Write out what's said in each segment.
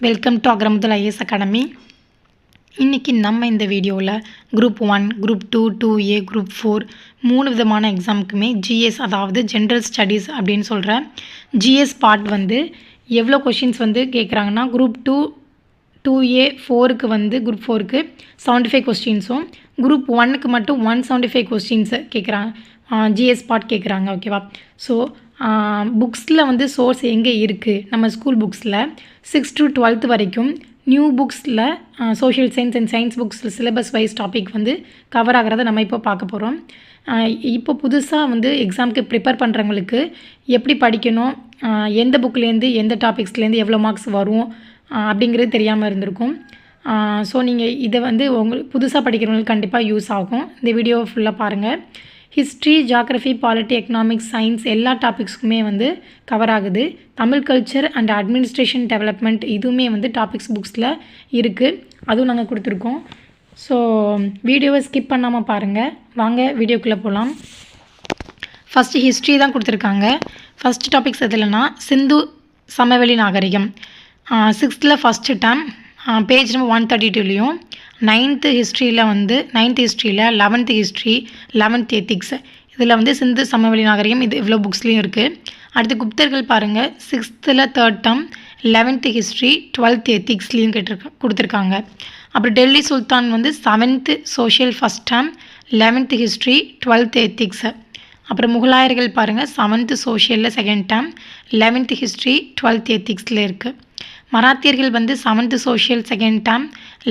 Welcome to அக்ரமுதல் IS academy இன்றைக்கி நம்ம இந்த வீடியோவில் group one group two two A group four மூணு விதமான எக்ஸாமுக்குமே ஜிஎஸ் அதாவது ஜென்ரல் ஸ்டடீஸ் அப்படின்னு சொல்கிற ஜிஎஸ் பார்ட் வந்து எவ்வளோ கொஷின்ஸ் வந்து கேட்குறாங்கன்னா குரூப் டூ டூ ஏ ஃபோருக்கு வந்து குரூப் ஃபோருக்கு செவன்ட்டி ஃபைவ் கொஸ்டின்ஸும் குரூப் ஒன்னுக்கு மட்டும் ஒன் செவன்ட்டி ஃபைவ் கொஸ்டின்ஸு கேட்குறாங்க ஜிஎஸ் பாட் கேட்குறாங்க ஓகேவா ஸோ புக்ஸில் வந்து சோர்ஸ் எங்கே இருக்குது நம்ம ஸ்கூல் புக்ஸில் சிக்ஸ் டு டுவெல்த் வரைக்கும் நியூ புக்ஸில் சோஷியல் சயின்ஸ் அண்ட் சயின்ஸ் புக்ஸில் சிலபஸ் வைஸ் டாபிக் வந்து கவர் ஆகிறத நம்ம இப்போ பார்க்க போகிறோம் இப்போ புதுசாக வந்து எக்ஸாமுக்கு ப்ரிப்பேர் பண்ணுறவங்களுக்கு எப்படி படிக்கணும் எந்த புக்லேருந்து எந்த டாபிக்ஸ்லேருந்து எவ்வளோ மார்க்ஸ் வரும் அப்படிங்கிறது தெரியாமல் இருந்திருக்கும். ஸோ நீங்கள் இதை வந்து உங்களுக்கு புதுசாக படிக்கிறவங்களுக்கு கண்டிப்பாக யூஸ் ஆகும். இந்த வீடியோ ஃபுல்லாக பாருங்கள் history geography polity economics science எல்லா டாபிக்ஸ்க்குமே வந்து கவர் ஆகுது. Tamil culture and administration development இதுவுமே வந்து டாபிக்ஸ் புக்ஸில் இருக்குது அதுவும் நாங்கள் கொடுத்துருக்கோம். ஸோ வீடியோவை ஸ்கிப் பண்ணாமல் பாருங்கள் வாங்க வீடியோக்குள்ளே போகலாம் ஃபஸ்ட்டு ஹிஸ்ட்ரி தான் கொடுத்துருக்காங்க. ஃபஸ்ட் டாபிக்ஸ் எதுலனா சிந்து சமவெளி நாகரிகம். சிக்ஸ்த்தில் first term page number one thirty டூலேயும் ninth ஹிஸ்ட்ரியில் வந்து நைன்த் ஹிஸ்ட்ரியில் லெவன்த்து ஹிஸ்ட்ரி லெவன்த் எத்திக்ஸ் இதில் வந்து சிந்து சமவெளி நாகரிகம் இது இவ்வளோ புக்ஸ்லேயும் இருக்குது அடுத்து குப்தர்கள் பாருங்கள் சிக்ஸ்த்தில் third term eleventh history twelfth எத்திக்ஸ்லேயும் கேட்டிருக்க கொடுத்துருக்காங்க. அப்புறம் டெல்லி சுல்தான் வந்து seventh social first term eleventh history twelfth ethics அப்புறம் முகலாயர்கள் பாருங்கள் seventh சோஷியலில் second term eleventh history twelfth எத்திக்ஸில் இருக்குது மராத்தியர்கள் வந்து seventh social second term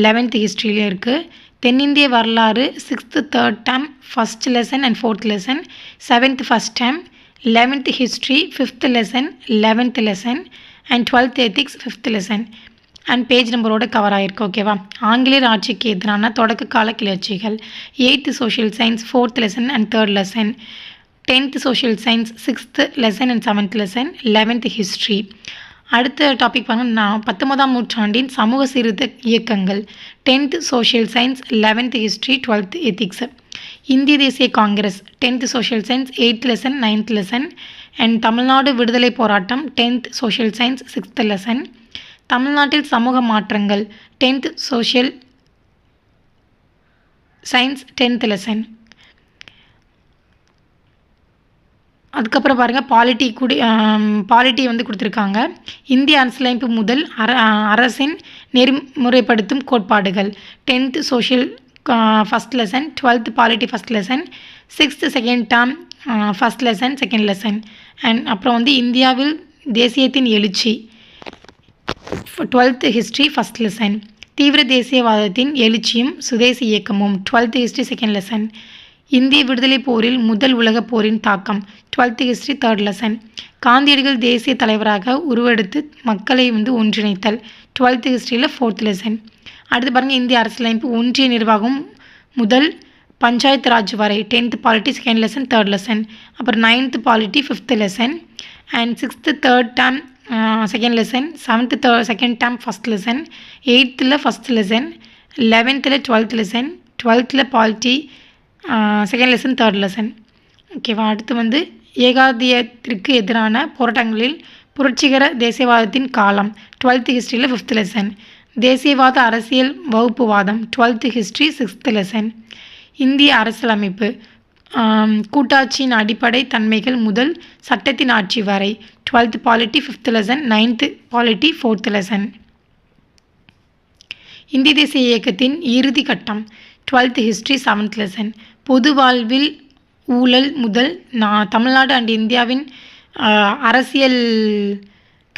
eleventh ஹிஸ்ட்ரியிலையும் இருக்குது தென்னிந்திய வரலாறு sixth third term first lesson and fourth lesson seventh first term eleventh history fifth lesson eleventh lesson and twelfth ethics fifth lesson and page நம்பரோட cover ஆகிருக்கு ஓகேவா ஆங்கிலேயர் ஆட்சிக்கு எதிரான தொடக்க கால கிளர்ச்சிகள். Eighth social science fourth lesson and third lesson tenth social science sixth lesson and seventh lesson eleventh history அடுத்த topic பாருங்க. நான் பத்தொன்பதாம் நூற்றாண்டின் சமூக சீர்திருத்த இயக்கங்கள். Tenth social science eleventh history twelfth ethics இந்திய தேசிய Congress tenth social science eighth lesson ninth lesson and Tamil Nadu விடுதலை போராட்டம் tenth social science sixth lesson தமிழ்நாட்டில் சமூக மாற்றங்கள் tenth social science tenth lesson அதுக்கப்புறம் பாருங்கள் பாலிட்டி குடி பாலிட்டி வந்து கொடுத்துருக்காங்க. இந்திய அரசியலமைப்பு முதல் அர அரசின் நெறிமுறைப்படுத்தும் கோட்பாடுகள். Tenth social first lesson twelfth polity first lesson sixth second term first lesson second lesson and அப்புறம் வந்து இந்தியாவில் தேசியத்தின் எழுச்சி. டுவெல்த் ஹிஸ்ட்ரி ஃபஸ்ட் லெசன் தீவிர தேசியவாதத்தின் எழுச்சியும் சுதேசி இயக்கமும் டுவெல்த் ஹிஸ்ட்ரி செகண்ட் லெசன் இந்திய விடுதலை போரில் முதல் உலகப் போரின் தாக்கம். டுவெல்த் ஹிஸ்ட்ரி தேர்ட் லெசன் காந்தியடிகள் தேசிய தலைவராக உருவெடுத்து மக்களை வந்து ஒன்றிணைத்தல். டுவெல்த் ஹிஸ்ட்ரியில் ஃபோர்த் லெசன் அடுத்து பாருங்கள் இந்திய அரசியலமைப்பு ஒன்றிய நிர்வாகம் முதல் பஞ்சாயத்து ராஜ் வரை. Tenth polity second lesson third lesson அப்புறம் ninth polity fifth lesson and sixth third term second lesson seventh they second term first lesson எயித்தில் ஃபஸ்ட் லெசன் லெவன்த்தில் டுவெல்த் லெசன் டுவெல்த்தில் polity second lesson third lesson ஓகேவா அடுத்து வந்து ஏகாதியத்திற்கு எதிரான போராட்டங்களில் புரட்சிகர தேசியவாதத்தின் காலம் டுவெல்த்து ஹிஸ்ட்ரியில் ஃபிஃப்த் லெசன் தேசியவாத அரசியல் வகுப்புவாதம் டுவெல்த்து ஹிஸ்ட்ரி சிக்ஸ்த் லெசன் இந்திய அரசியலமைப்பு கூட்டாட்சியின் அடிப்படை தன்மைகள் முதல் சட்டத்தின் ஆட்சி வரை twelfth polity fifth lesson ninth polity fourth lesson இந்திய தேசிய இயக்கத்தின் இறுதி கட்டம் டுவெல்த் ஹிஸ்ட்ரி செவன்த் லெசன் பொது வாழ்வில் ஊழல் முதல் நான் தமிழ்நாடு அண்ட் இந்தியாவின் அரசியல்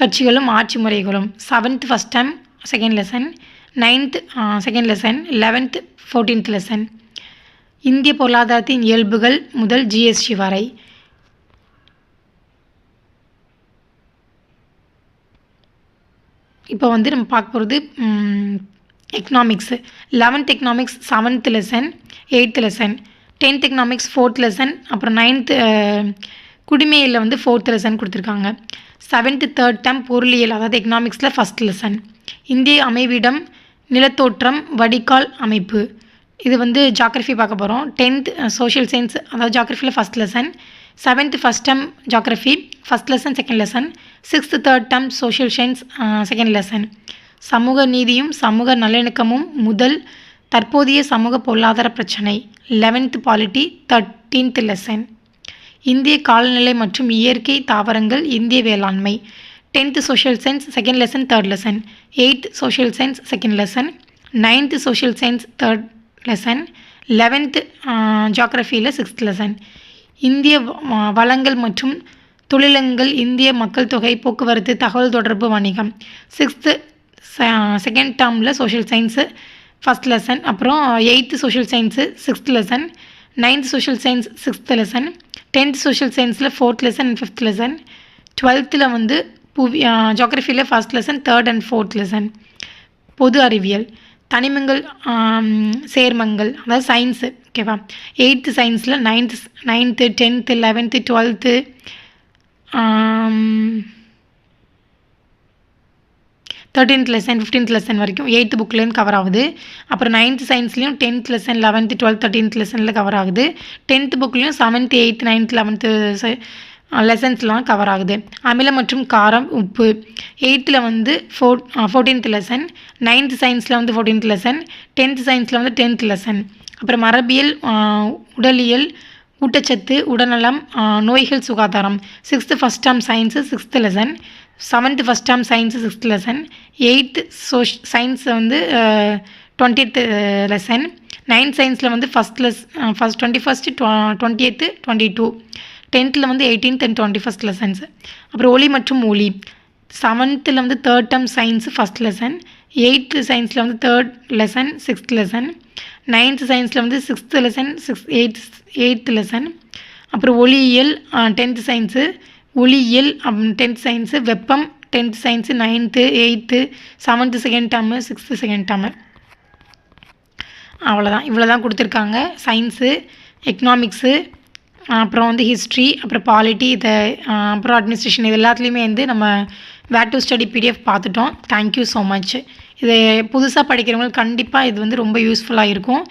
கட்சிகளும் ஆட்சி முறைகளும். Seventh first term second lesson ninth second lesson eleventh fourteenth lesson இந்திய பொருளாதாரத்தின் இயல்புகள் முதல் ஜிஎஸ்டி வரை. இப்போ வந்து நம்ம பார்க்க போகிறது economics eleventh economics seventh lesson eighth lesson tenth economics fourth lesson அப்புறம் நைன்த்து குடிமையில் வந்து ஃபோர்த் லெசன் கொடுத்துருக்காங்க. செவன்த்து தேர்ட் டேம் பொருளியல் அதாவது எக்கனாமிக்ஸில் ஃபஸ்ட் லெசன் இந்திய அமைவிடம் நிலத்தோற்றம் வடிகால் அமைப்பு. இது வந்து ஜாக்ரஃபி பார்க்க போகிறோம் டென்த் சோஷியல் சயின்ஸ் அதாவது ஜாக்ரஃபியில் first lesson seventh first term geography first lesson second lesson sixth third term social science second lesson சமூக நீதியும் சமூக நல்லிணக்கமும் முதல் தற்போதைய சமூக பொருளாதார பிரச்சனை. லெவன்த் பாலிட்டி தேர்ட்டீன்த் லெசன் இந்திய காலநிலை மற்றும் இயற்கை தாவரங்கள் இந்திய வேளாண்மை. Tenth social science second lesson third lesson eighth social science second lesson ninth social science third lesson eleventh ஜாக்ரஃபியில் sixth lesson இந்திய வ- வளங்கள் மற்றும் தொழிலங்கள் இந்திய மக்கள் தொகை போக்குவரத்து தகவல் தொடர்பு வணிகம். சிக்ஸ்த்து செகண்ட் டேர்மில் சோஷியல் சயின்ஸு ஃபஸ்ட் லெசன் அப்புறம் eighth social science sixth lesson ninth social science sixth lesson tenth social சயின்ஸில் fourth lesson and fifth lesson டுவெல்த்தில் வந்து புவி ஜாகிரஃபியில் first lesson third and fourth lesson பொது அறிவியல் தனிமங்கள் சேர்மங்கள் அதாவது சயின்ஸு ஓகேவா எயித்து சயின்ஸில் ninth ninth tenth eleventh twelfth thirteenth lesson fifteenth lesson வரைக்கும் எயித்து புக்லேருந்து கவர் ஆகுது. அப்புறம் ninth சயின்ஸ்லேயும் tenth lesson eleventh twelfth thirteenth லெசனில் கவர் ஆகுது. டென்த் புக்லேயும் செவன்த் எயித்து நைன்த் லெவன்த்து லெசன்ஸ்லாம் கவர் ஆகுது. அமிலம் மற்றும் காரம் உப்பு. எயித்தில் வந்து ஃபோர் ஃபோர்டீன்த் லெசன் நைன்த் சயின்ஸில் வந்து ஃபோர்டீன்த் லெசன் டென்த் சயின்ஸில் வந்து டென்த் லெசன் அப்புறம் மரபியல் உடலியல் ஊட்டச்சத்து உடல்நலம் நோய்கள் சுகாதாரம். Sixth first term science sixth lesson seventh first term science sixth lesson eighth social science வந்து டுவெண்ட்டி லெசன் நைன்த் சயின்ஸில் வந்து first lesson first twenty first twenty eighth twenty two டென்த்தில் வந்து eighteenth and twenty first lessons அப்புறம் ஒளி மற்றும் ஒளி. செவன்த்தில் வந்து third term science first lesson eighth சயின்ஸில் வந்து third lesson sixth lesson ninth சயின்ஸில் வந்து sixth lesson six eighth eighth lesson அப்புறம் ஒளியியல் டென்த்து சயின்ஸு ஒளியியல் டென்த் சயின்ஸு வெப்பம் tenth science ninth eighth seventh second term sixth second term அவ்வளோதான் இவ்வளோ தான் கொடுத்துருக்காங்க. சயின்ஸு எக்கனாமிக்ஸு அப்புறம் வந்து ஹிஸ்ட்ரி அப்புறம் பாலிட்டி இதை அப்புறம் அட்மினிஸ்ட்ரேஷன் இது எல்லாத்துலேயுமே வந்து நம்ம வேர் டு ஸ்டடி பிடிஎஃப் பார்த்துட்டோம். தேங்க்யூ ஸோ மச் இது புதுசாக படிக்கிறவங்களுக்கு கண்டிப்பாக இது வந்து ரொம்ப யூஸ்ஃபுல்லாக இருக்கும்.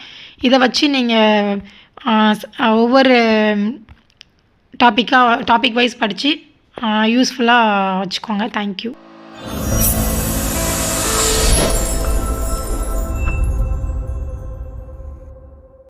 இதை வச்சு நீங்கள் ஒவ்வொரு டாப்பிக்காக டாபிக் வைஸ் படித்து யூஸ்ஃபுல்லாக வச்சுக்கோங்க. தேங்க்யூ